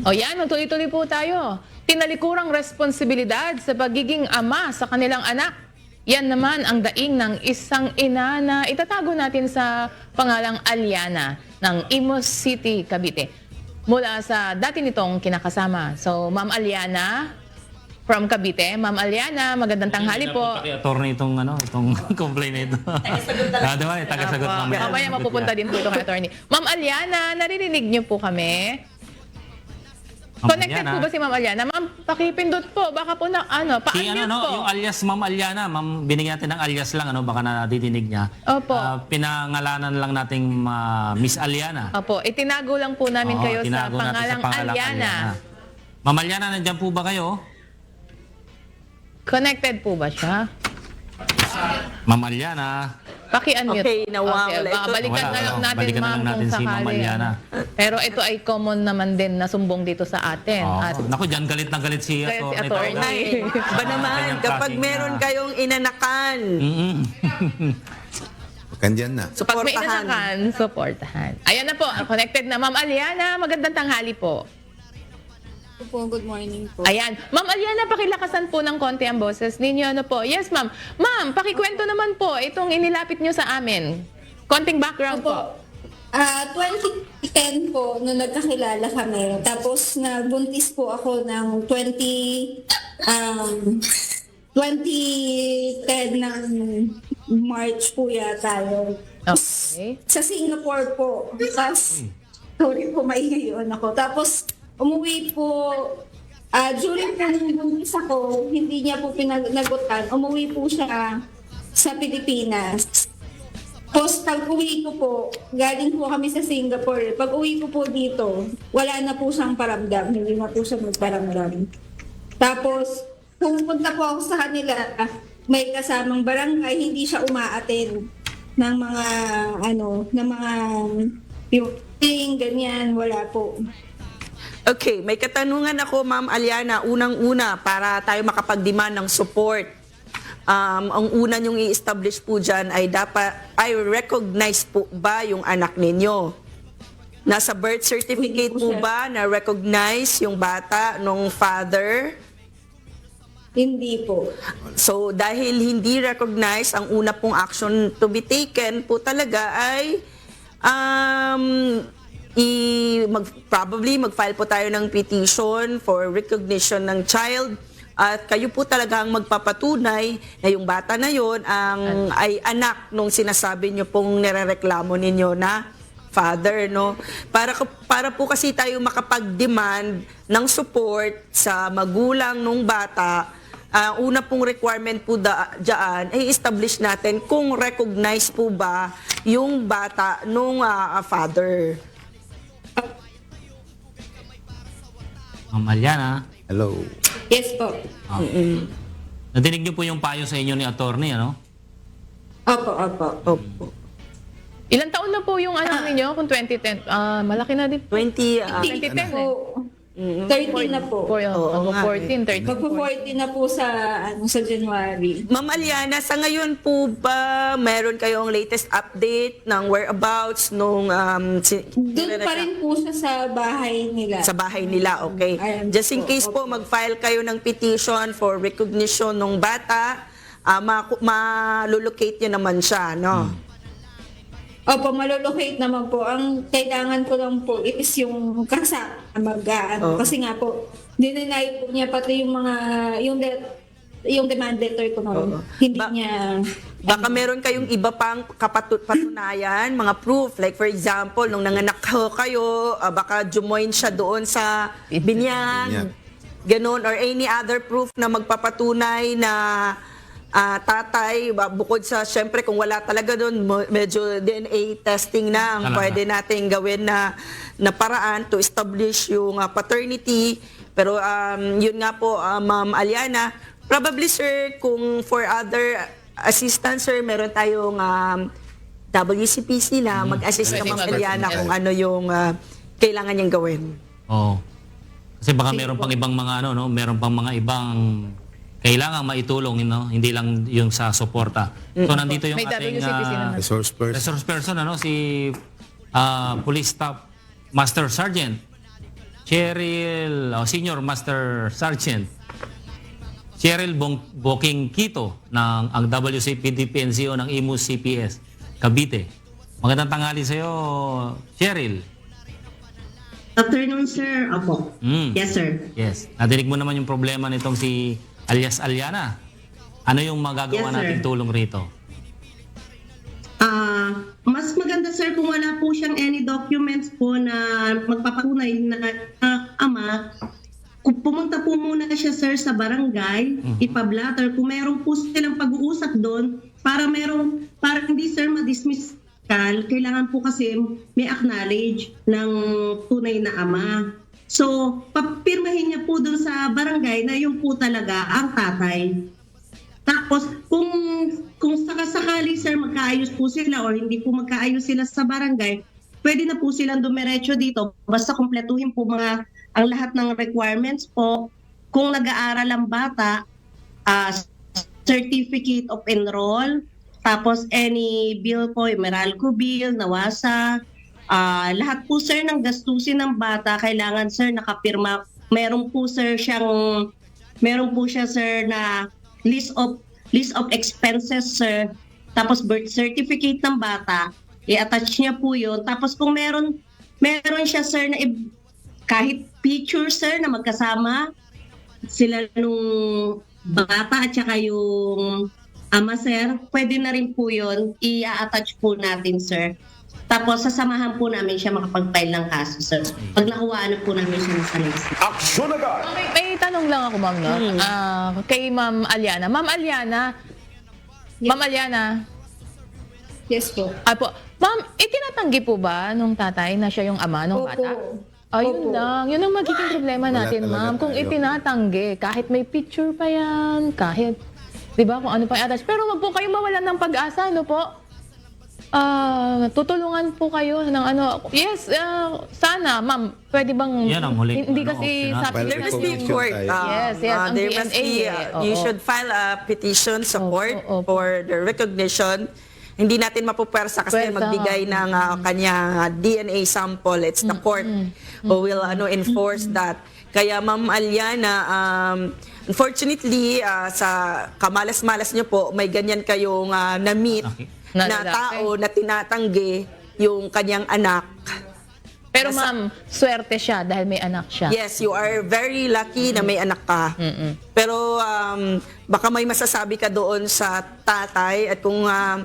O yan, magtuloy-tuloy po tayo. Tinalikurang responsibilidad sa pagiging ama sa kanilang anak. Yan naman ang daing ng isang ina na itatago natin sa pangalang Aliana ng Imos City, Cavite. Mula sa dati nitong kinakasama. So, Ma'am Aliana from Cavite. Ma'am Aliana, magandang tanghali po. Attorney itong ano, itong complaint na ito. Tagasagot talaga. Ah, diba? Tagasagot Apo, mamaya. mamaya mapupunta din po ito kay attorney. Ma'am Aliana, naririnig niyo po kami? Connected Aliana. po ba si Ma'am Aliana? Ma'am, pakipindot po. Baka po na, ano, Si pa-unmute ano, no, po. yung alias Ma'am Aliana, ma'am, binigyan natin ng alias lang, ano, baka nadidinig niya. Opo. Ah, pinangalanan lang nating ah, Miss Aliana. Opo, itinago lang po namin Oo, kayo sa tinago natin pangalang pangalang Aliana. Ma'am Aliana, nandiyan po ba kayo? Connected po ba siya? Ma'am Aliana. Paki-unmute. Okay, nawawala ito. balikan Wala, na lang natin, balikan na ma'am, lang natin kung si Ma'am sakali. Aliana. Pero ito ay common naman din na sumbong dito sa atin. Oh, At naku, dyan galit na galit si Galit si. Ay, ba naman, Kanyang kapag klaseng, meron ah, kayong inanakan, Mm-mm. Kandyan na. pag may suportahan. inanakan, supportahan. Ayan na po, connected na. Ma'am Aliana, magandang tanghali po. Po, good morning po. Ayan. Ma'am Aliana, pakilakasan po ng konti ang boses ninyo. Ano po? Yes, ma'am. Ma'am, pakikwento naman po itong inilapit nyo sa amin. Konting background po. Opo. Ah, 2010 po, nung nagkakilala kami. Tapos, nabuntis po ako ng 20, um, 2010 ng March po yata yun. Okay. Sa Singapore po. Tapos, sorry po, maingay yun ako. Tapos, umuwi po, ah during po nung buntis ako, hindi niya po pinagnagutan. Umuwi po siya sa Pilipinas. Tapos pag uwi ko po, galing po kami sa Singapore. Pag uwi ko po dito, wala na po siyang paramdam. Hindi na po siya magparamdam. Tapos, pumunta po ako sa kanila, may kasamang barangay, hindi siya umaaten ng mga, ano, ng mga yung ganyan, wala po. Okay, may katanungan ako, Ma'am Aliana. Unang-una, para tayo makapag-demand ng support. Um, ang una niyong i-establish po dyan ay dapat, ay recognize po ba yung anak ninyo? Nasa birth certificate po, po ba na recognize yung bata nung father? Hindi po. So dahil hindi recognize, ang una pong action to be taken po talaga ay um, i mag, probably mag-file po tayo ng petition for recognition ng child. At kayo po talaga ang magpapatunay na yung bata na yon ang ay. anak nung sinasabi niyo pong nirereklamo ninyo na father no? Para para po kasi tayo makapag-demand ng support sa magulang nung bata Ah, una pong requirement po da, dyan ay establish natin kung recognize po ba yung bata nung ah, father. Ma'am Aliana. Hello. Yes po. Nadinig niyo po yung payo sa inyo ni attorney, ano? Opo, opo. Opo. Ilan taon na po yung anak ninyo kung 2010? Ah, malaki na din. 20, ah, 2010 eh. Po, 13 na po. For, Oo uh, nga 14, 13. Magpo-14 na po sa ano sa January. Ma'am Aliana, sa ngayon po ba meron kayong latest update ng whereabouts nung um, si- Doon pa rin po siya sa bahay nila. sa bahay nila, okay? Ayan Just in po, case po, mag-file kayo ng petition for recognition ng bata, ah, ma- malulocate nyo naman siya, no? Opo, malolocate naman po. Ang kailangan ko lang po is yung kasama mag ano, Oo. Kasi nga po, dinenay po niya pati yung mga, yung, de, yung demand letter ko noon. Oo. Hindi Ba- niya, Baka meron kayong iba pang kapatu- patunayan, mga proof. Like for example, nung nanganak ho kayo, ah, baka jumoin siya doon sa binyag, ganun, or any other proof na magpapatunay na ah, tatay, bukod sa, syempre kung wala talaga doon, medyo DNA testing na ang Talaga. pwede nating gawin na, na paraan to establish yung ah, paternity. Pero um, yun nga po, ah, Ma'am Aliana, probably sir, kung for other assistance sir, meron tayong um, WCPC na mag-assist ka Ma'am. Aliana kung ano yung ah, kailangan niyang gawin. Oo. Kasi baka meron pang ibang mga ano, no? Meron pang mga ibang kailangan maitulong, no? Hindi lang yung sa suporta. So nandito yung May ating WCPC naman. Resource person. resource person, ano? Si ah, Police Staff Master Sergeant Cheryl, oh, Senior Master Sergeant, Cheryl Bong, Boking Quito ng ang WCPD PNCO ng IMUS CPS, Cavite. Magandang tanghali sa iyo, Cheryl. Afternoon, sir. Opo. Mm. Yes, sir. Yes. Nadinig mo naman yung problema nitong si alias Aliana. Ano yung magagawa Yes, sir. nating tulong rito? Ah, mas maganda, sir, kung wala po siyang any documents po na magpapatunay na ah, ama, kung pumunta po muna siya, sir, sa barangay, ipablatter. Kung meron po silang pag-uusap doon, para merong, para hindi, sir, ma-dismiss kailangan po kasi may acknowledge ng tunay na ama. So, papirmahin niya po doon sa barangay na yung po talaga ang tatay. Tapos, kung kung sakasakali sir magkaayos po sila or hindi po magkaayos sila sa barangay, pwede na po silang dumiretso dito. Basta kumpletuhin po mga ang lahat ng requirements po. Kung nag-aaral ang bata, ah, certificate of enroll, tapos any bill po, Meralco bill, Nawasa, ah, lahat po sir ng gastusin ng bata, kailangan sir nakapirma. Meron po sir siyang, meron po siya sir na list of list of expenses sir. Tapos birth certificate ng bata, i-attach niya po yun. Tapos kung meron, meron siya sir na kahit picture sir na magkasama, sila nung bata at saka yung ama sir, pwede na rin po yun, i-attach po natin sir. Tapos sasamahan po namin siya makapag-file ng kaso sir. Pag nakuhaan na po namin siya ng salis. Aksyon agad! May, may tanong lang ako, ma'am, no? Ah, kay Ma'am Aliana. Ma'am Aliana, Ma'am Aliana, Yes po. Apo, ma'am, itinatanggi po ba nung tatay na siya yung ama nung Opo. bata? Ayun Opo. lang. Yun ang magiging problema Wala natin, talaga ma'am. Kung tayo. itinatanggi, kahit may picture pa yan, kahit, di ba, kung ano pa i-attach. Pero wag po kayo mawalan ng pag-asa, no po? Ah, tutulungan po kayo ng ano. Yes, ah, sana, ma'am, pwede bang... Yan ang huling, Hindi ano, kasi option sabi natin. There must be court. tayo. Yes, yes, uh, ang there must DNA be, eh. uh, you Oo. should file a petition support Opo, opo. for the recognition. Hindi natin mapupwersa kasi Pwersa. magbigay ng uh, kanyang uh, DNA sample. It's the court who will ano enforce that. Kaya Ma'am Aliana, um, unfortunately, uh, sa kamalas-malas niyo po, may ganyan kayong uh, na-meet Okay. Na na, tao na tinatanggi yung kanyang anak. Pero ma'am, swerte siya dahil may anak siya. Yes, you are very lucky na may anak ka. Mm-mm. Pero um, baka may masasabi ka doon sa tatay at kung um,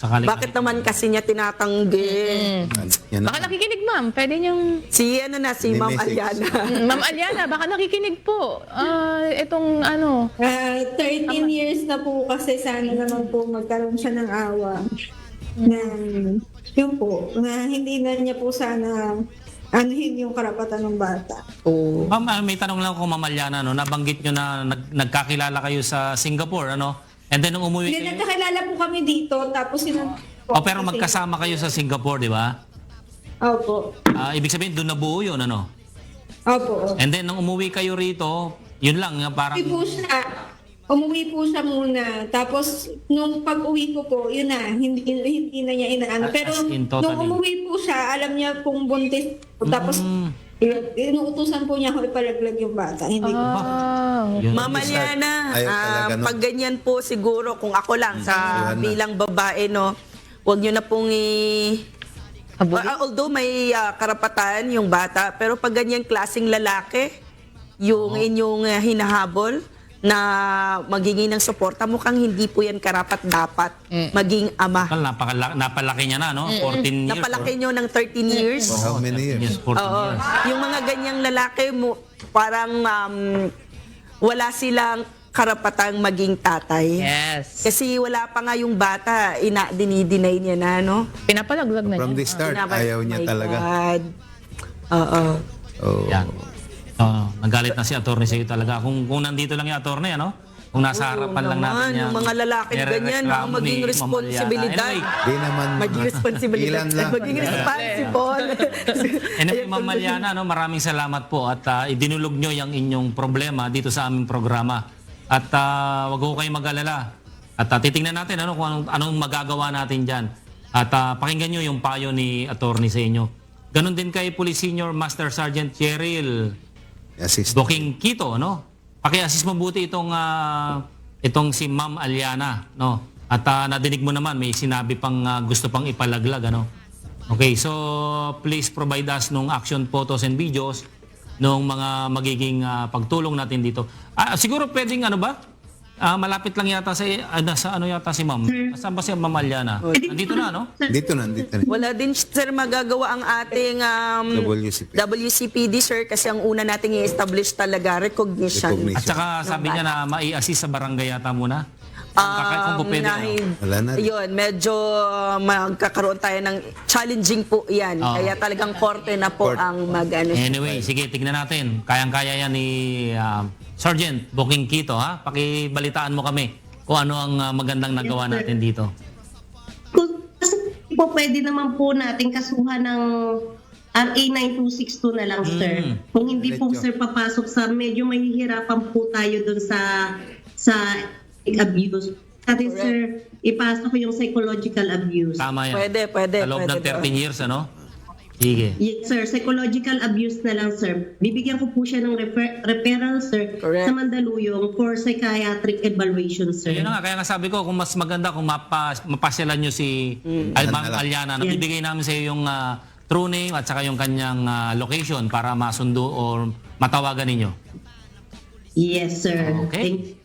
Sakaling bakit naman kasi niya tinatanggi. Yan Baka na. nakikinig, ma'am. Pwede niyang Si ano na, si May Ma'am message. Aliana. Mm, Ma'am Aliana, baka nakikinig po. Ah, itong ano, Ah, 13 years na po kasi sana naman po magkaroon siya ng awa. Na, yun po, na hindi na niya po sana anuhin yung karapatan ng bata. Oo. Ma'am, ah, may tanong lang ako, Ma'am Aliana, no? Nabanggit nyo na nag, nagkakilala kayo sa Singapore, ano? And then nung umuwi Hindi, kayo... nagkakilala po kami dito, tapos sinun... Oh, pero magkasama kayo sa Singapore, di ba? Opo. Ah, ibig sabihin, doon nabuo yun, ano? Opo. And then, nung umuwi kayo rito, yun lang, nga parang... Umuwi po siya. Umuwi po siya muna. Tapos, nung pag-uwi ko po, yun na, hindi, hindi na niya inaano. As- Pero, as in totally. nung umuwi po siya, alam niya pong buntis. Tapos, Mm. Inuutusan po niya ako ipalaglag yung bata. Hindi ko. ah, Yun. Ma'am Aliana, Ayaw ah, talaga, no? pag ganyan po siguro, kung ako lang sa Iwan na. bilang babae, no, huwag nyo na pong i... habulin. Ah, although may ah, karapatan yung bata, pero pag ganyang klaseng lalaki, yung inyong ah, hinahabol na magiging ng suporta, mukhang hindi po yan karapat dapat maging ama. Well, napakala, napalaki niya na, no? 14 years. Napalaki nyo ng 13 years. How many Yes, years? 14 Oo. years. Yung mga ganyang lalaki, mo, parang um, wala silang karapatang maging tatay. yes. Kasi wala pa nga yung bata, ina dinideny niya na, no? Pinapalaglag na From niya. the start, Pinapa- ayaw niya My talaga. God. Oo. Oh. Yan. So, nagalit na si attorney sa'yo talaga. Kung, kung nandito lang yung attorney, ano? Kung nasa Oo harapan lang naman, natin yan. yung mga lalaki ganyan, mga maging responsibilidad. Di naman. Maging responsibilidad. Ilan lang. Maging responsible. Anyway, anyway Ma'am Maliana, no, maraming salamat po at ah, idinulog nyo yung inyong problema dito sa aming programa. At ah, wag ho kayong mag-alala. At ah, titingnan natin ano, kung anong, anong magagawa natin dyan. At ah, pakinggan nyo yung payo ni attorney sa inyo. Ganon din kay Police Senior Master Sergeant Cheryl Assist. Booking Quito, no? Paki-assist mo buti itong ah, itong si Ma'am Aliana, no? At ah, nadinig mo naman may sinabi pang ah, gusto pang ipalaglag, ano? Okay, so please provide us nung action photos and videos nung mga magiging ah, pagtulong natin dito. Ah, siguro pwedeng ano ba? Ah, malapit lang yata sa ah, nasa ano yata si Ma'am. Saan ba si Ma'am Aliana? Nandito na, no? Dito na, dito na. Wala din sir magagawa ang ating um, WCP. WCPD sir kasi ang una nating i-establish talaga recognition. Recognition. At saka sabi niya na mai-assist sa barangay yata muna. Kung, kung po pwede. ano? Wala na rin. Yun, medyo uh, magkakaroon tayo ng challenging po yan. Oo. Kaya talagang korte na po Court. ang mag ano. Anyway, sige, tignan natin. Kayang-kaya yan ni ah, Sergeant Booking Quito, ha? Pakibalitaan mo kami kung ano ang ah, magandang nagawa sir. natin dito. Kung kasi po pwede naman po natin kasuhan ng RA 9262 na lang, sir. Mm. Kung hindi po, sir, papasok sa medyo mahihirapan po tayo dun sa sa abuse. Dati, Correct. sir, ipasok ko yung psychological abuse. Tama yan. Pwede, pwede, Sa loob pwede ng po. 13 years, ano? Sige. Yes, sir. Psychological abuse na lang, sir. Bibigyan ko po siya ng refer- referral, sir, Correct. sa Mandaluyong for psychiatric evaluation, sir. Yun na nga, kaya nga sabi ko, kung mas maganda kung mapas, mapasyalan nyo si Al- Ma'am Aliana, Yes. nabibigay namin sa iyo yung ah, true name at saka yung kanyang ah, location para masundo or matawagan ninyo. Yes, sir. Okay. Thank